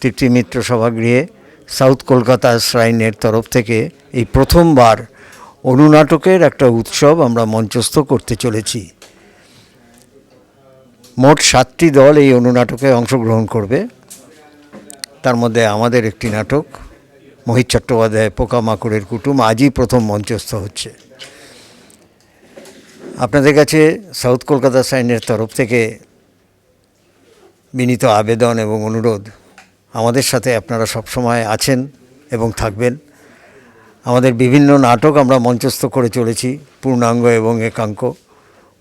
তৃপ্তি মিত্র সভাগৃহে south Kolkata শ্রাইনের তরফ থেকে এই প্রথমবার অনুনাটকের একটা উৎসব আমরা মঞ্চস্থ করতে চলেছি। মোট সাতটি দল এই অনুনাটকে অংশগ্রহণ করবে। তার মধ্যে আমাদের একটি নাটক, মোহিত চট্টোপাধ্যায় পোকামাকড়ের কুটুম, আজই প্রথম মঞ্চস্থ হচ্ছে। আপনাদের কাছে সাউথ কলকাতা সাইনের তরফ থেকে বিনীত আবেদন এবং অনুরোধ। আমাদের সাথে আপনারা সব সময় আছেন এবং থাকবেন। আমাদের বিভিন্ন নাটক আমরা মঞ্চস্থ করে চলেছি, পূর্ণাঙ্গ এবং একাঙ্ক।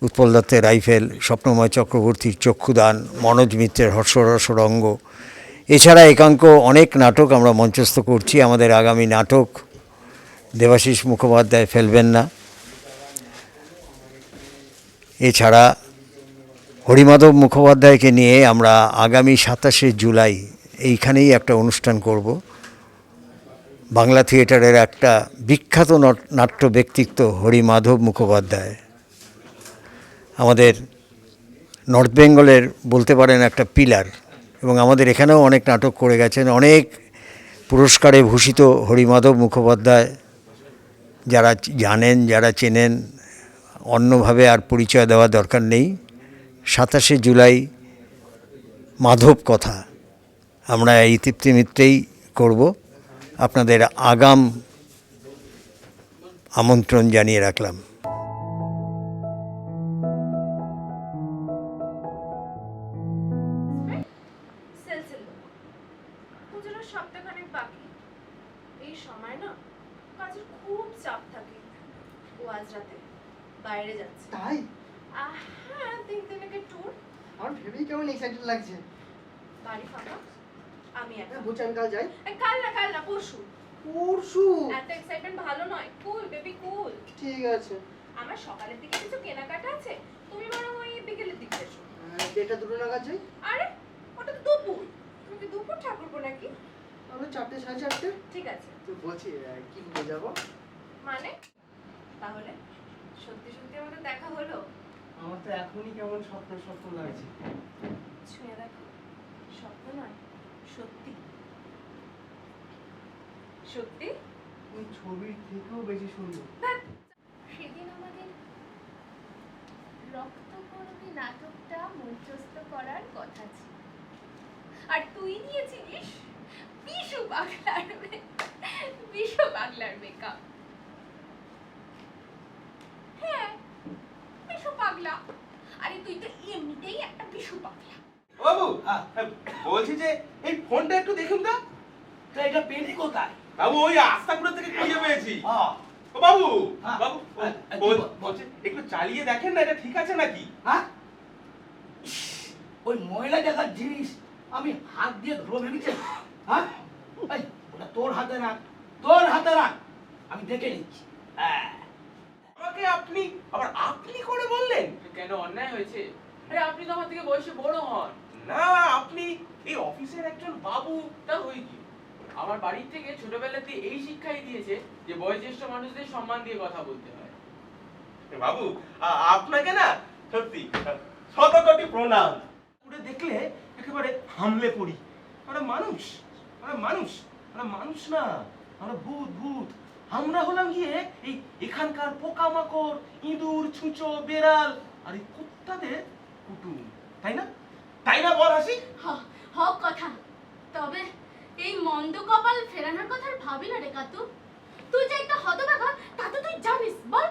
উৎপল দত্তের রাইফেল, স্বপ্নময় চক্রবর্তীর চক্ষুদান, মনোজ মিত্রের হর্ষরস রঙ্গ। এছাড়া একাঙ্ক অনেক নাটক আমরা মঞ্চস্থ করছি। আমাদের আগামী নাটক দেবাশিস মুখোপাধ্যায় ফেলবেন না। এছাড়া হরিমাধব মুখোপাধ্যায়কে নিয়ে আমরা আগামী সাতাশে জুলাই এইখানেই একটা অনুষ্ঠান করব। বাংলা থিয়েটারের একটা বিখ্যাত নট- নাট্য ব্যক্তিত্ব হরিমাধব মুখোপাধ্যায়। আমাদের নর্থ বেঙ্গলের বলতে পারেন একটা পিলার এবং আমাদের এখানেও অনেক নাটক করে গেছেন। অনেক পুরস্কারে ভূষিত হরিমাধব মুখোপাধ্যায়। যারা জানেন, যারা চেনেন, অন্যভাবে আর পরিচয় দেওয়া দরকার নেই। সাতাশে জুলাই মাধব কথা। আমরা এই তৃপ্তি মিত্রেই করব। আপনাদের আগাম আমন্ত্রণ জানিয়ে রাখলাম। সেলসেল পুজোর সপ্তাহখানেক বাকি। এই সময় না কাজের খুব চাপ থাকে। ও আজ রাতে বাইরে যাচ্ছে। তাই? হ্যাঁ তিন ট্যুর আমার ভেবেই কেমন এক্সাইটেড লাগছে। বাড়ি ফাঁকা? আমি একা। হ্যাঁ আমি কাল যাই। কাল না কাল না পরশু। পরশু? এত এক্সাইটমেন্ট ভালো নয়। কুল বেবি কুল ঠিক আছে। আমার সকালের দিকে কিছু কেনাকাটা আছে? তুমি বরং ওই বিকেলের দিকে এসো। আহ, দুটো নাগাদ যাই? আরে ওটা তো দুপুর। তুমি কি দুপুর ঠাকুর নাকি? তাহলে চারটে সাড়ে চারটে। ঠিক আছে। তো বলছি কি নিয়ে যাব? মানে? তাহলে সত্যি সত্যি আমাদের দেখা হলো? আমার তো এখনই কেমন স্বপ্ন স্বপ্ন লাগছে। ছুঁয়ে দেখো। স্বপ্ন নয়। সত্যি? সত্যি? ওই ছবির থেকেও বেশি সুন্দর। সেদিন আমাদের রক্তকরণী নাটকটা মঞ্চস্থ করার কথা ছিল। আর তুই নিয়েছিলিস বিশু পাগলার বিশু পাগলার মেকআপ হ্যাঁ বিশু পাগলা। আরে তুই তো এমনিতেই একটা বিশু পাগলা। বাবু বলছি যে এই ফোনটা একটু দেখুন তো। তো এটা পেলি কোথায়? বাবু ওই আস্তাকুড়া থেকে খুঁজে পেয়েছি। ও বাবু। বাবু হ্যাঁ, হ্যাঁ, বলছি একটু চালিয়ে দেখেন না এটা ঠিক আছে নাকি? হ্যাঁ? ওই ময়লা দেখার জিনিস আমি হাত দিয়ে ধরবো ভেবেছে হ্যাঁ? এই, ওটা তোর হাতে রাখ তোর হাতে রাখ। আমি দেখে নিচ্ছি। হ্যাঁ। আমাকে আপনি আবার আপনি করে বললেন? কেন অন্যায় হয়েছে? আরে আপনি তো আমার থেকে বয়সে বড় হন। না আপনি এই অফিসের একজন বাবু তা হই কি? আমার বাড়ির থেকে ছোটবেলাতে এই শিক্ষাই দিয়েছে যে বয়োজ্যেষ্ঠ মানুষদের সম্মান দিয়ে কথা বলতে হয়। বাবু আপনাকে না সত্যি শতকোটি প্রণাম। পুরো দেখলে একেবারে হামলে পড়ি। আমরা মানুষ আমরা মানুষ আমরা মানুষ না আমরা ভূত ভূত। আমরা হলাম গিয়ে এই এখানকার পোকামাকড় ইঁদুর ছুঁচো বেড়াল আর এই কুত্তাদের কুটুম তাই না? তাই না বল হাসি? হক কথা। তবে এই মন্দ কপাল ফেরানোর কথা আর ভাবি না রে কাতু। তুই যে একটা হতভাগা তা তো তুই জানিস বল।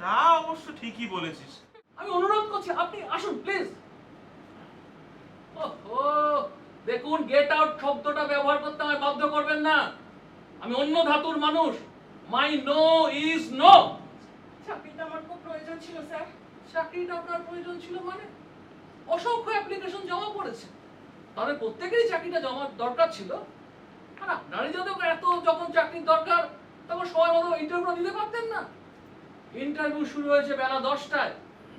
তা অবশ্য ঠিকই বলেছিস। আমি অনুরোধ করছি আপনি আসুন প্লিজ। ওহো দেখুন গেট আউট শব্দটা ব্যবহার করতে আমায় বাধ্য করবেন না। আমি অন্য ধাতুর মানুষ। মাই নো ইজ নো চাকরিটা আমার খুব প্রয়োজন ছিল স্যার। চাকরিটা আপনার প্রয়োজন ছিল মানে? অসংখ্য অ্যাপ্লিকেশন জমা পড়েছে। তাদের প্রত্যেকেরই চাকরিটা জমা দরকার ছিল। আর আপনারই যদি এত যখন চাকরির দরকার, তখন সময় মতো ইন্টারভিউ দিতে পারতেন না। ইন্টারভিউ শুরু হয়েছে বেলা দশটায়,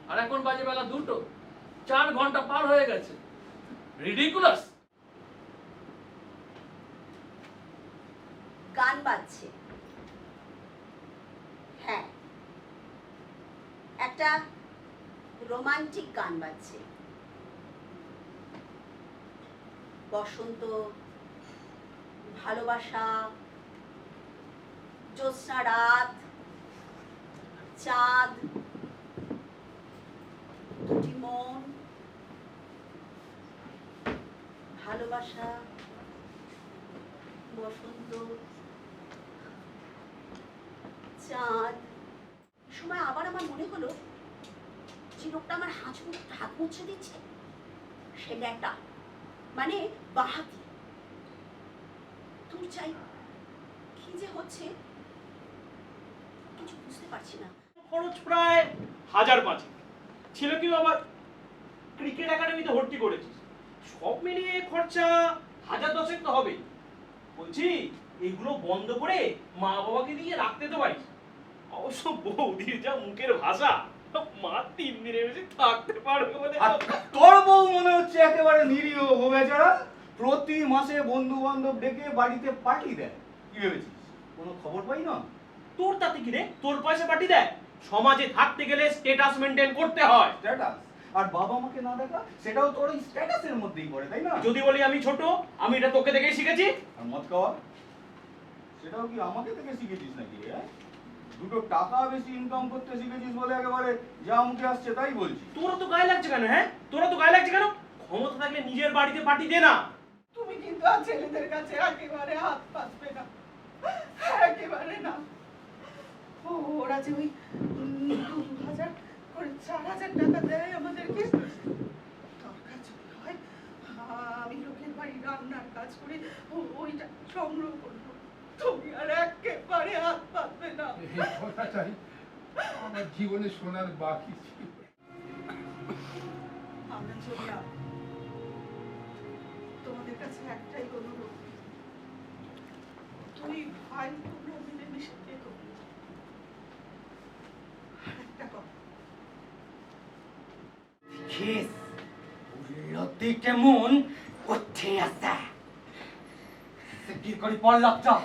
আর এখন বাজে বেলা দুটো। চার ঘণ্টা পার হয়ে গেছে। রিডিকুলাস গান বাজছে। হ্যাঁ। একটা রোমান্টিক গান বাজছে। বসন্ত, ভালোবাসা, জ্যোৎস্না রাত, চাঁদ, দুটি মন, ভালোবাসা, বসন্ত, চাঁদ। সময় আবার আমার মনে হলো যে লোকটা আমার হাঁচ হাত মুছে দিচ্ছে। সে একটা মানে বাহাতি। তোর চাই কি যে হচ্ছে, কিছু বুঝতে পারছি না। খরচ প্রায় হাজার পাঁচেক। ছেলে কেউ আবার ক্রিকেট একাডেমিতে ভর্তি করেছিস। সব মিলিয়ে খরচা হাজার দশেক তো হবেই। বলছি, এগুলো বন্ধ করে মা বাবাকে দিয়ে রাখতে তো পারিস। অবশ্য বৌদির যা মুখের ভাষা। মা তিন দিনের বেশি থাকতে পারবে বলে আর তোর বউ মনে হচ্ছে একেবারে নিরীহ বেচারা প্রতি মাসে বন্ধু বান্ধব ডেকে বাড়িতে পার্টি দেয়। কি ভেবেছিস? কোনো খবর পাই না? তোর তাতে কি রে? তোর পয়সা দেয়? সমাজে থাকতে গেলে স্টেটাস মেনটেন করতে হয়। স্ট্যাটাস আর বাবা মাকে না দেখা সেটাও তোর ওই স্ট্যাটাসের মধ্যেই পড়ে তাই না? যদি বলি আমি ছোট আমি এটা তোকে দেখেই শিখেছি। আর মদ খাওয়া? সেটাও কি আমাকে থেকে শিখেছিস নাকি হ্যাঁ? দুটো টাকা বেশি ইনকাম করতে শিখেছিস বলে একেবারে যা মুখে আসছে তাই বলছি তোরা তো গায়ে লাগছে কেন হ্যাঁ? তোরা তো গায়ে লাগছে কেন? ক্ষমতা থাকলে নিজের বাড়িতে পার্টি দে না। তুমি কিন্তু আর ছেলেদের কাছে একেবারে হাত পাতবে না। একেবারে না। ওরা যে ওই দু হাজার করে চার হাজার টাকা দেয় আমাদেরকে। দরকার যদি হয় আমি লোকের বাড়ি রান্নার কাজ করে ও- ওইটা সংগ্রহ করব। তুমি আর একেবারে হাত না এই কথাটাই আমার জীবনে শোনার বাকি ছিল। আমরা চললাম তোমাদের কাছে একটাই অনুরোধ তুই ভাই তোমরা মিলেমিশে থেকো একটা কথা। কেমন আসে কি করি পড়লাম তো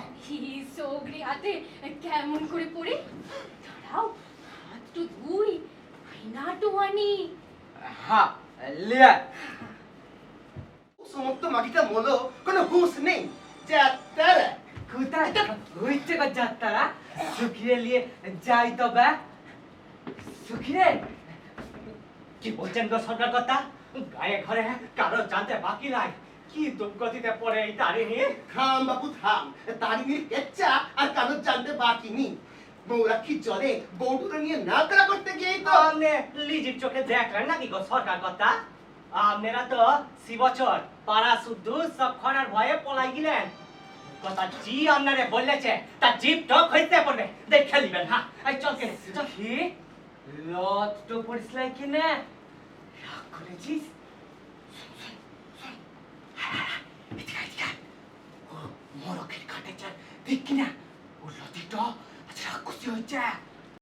সৌগ্রি হাতে। কেমন করে পড়ে? দাঁড়াও হাত তো ধুই। না টোয়ানি হ্যাঁ লিয়া। সমস্ত মাটিটা মলো কোনো হুঁশ নেই। কোথায়? সুখিরে নিয়ে যাই তবে। সুখিরে? কি বলছেন গো সরকার কথা গায়ে ঘরে কারও জানতে বাকি নাই। কি দুর্গতিতে পড়ে এই তারি নিয়ে থাম বাবু থাম তারিনীর কেচ্চা আর কারোর জানতে বাকি নেই। বৌরাক্ষী জলে বৌটুকে নিয়ে নাকড়া করতে গিয়েই তো আপনি লিজির চোখে দেখলেন নাকি গো সরকার কথা আপনারা তো সি বছর পাড়া শুদ্ধ সব খরার ভয়ে পলাই গেলেন। কথা জি আপনারে বলেছে তা জিপ তো হইতে পড়বে। দেখে নিবেন হ্যাঁ এই চল কেন চল। কি? লত তো পড়িসলাই কি না রাগ করেছিস? মরকের কাটে চার দেখ কিনা ও লতিটা আজ রাক্ষসী হয়েছে।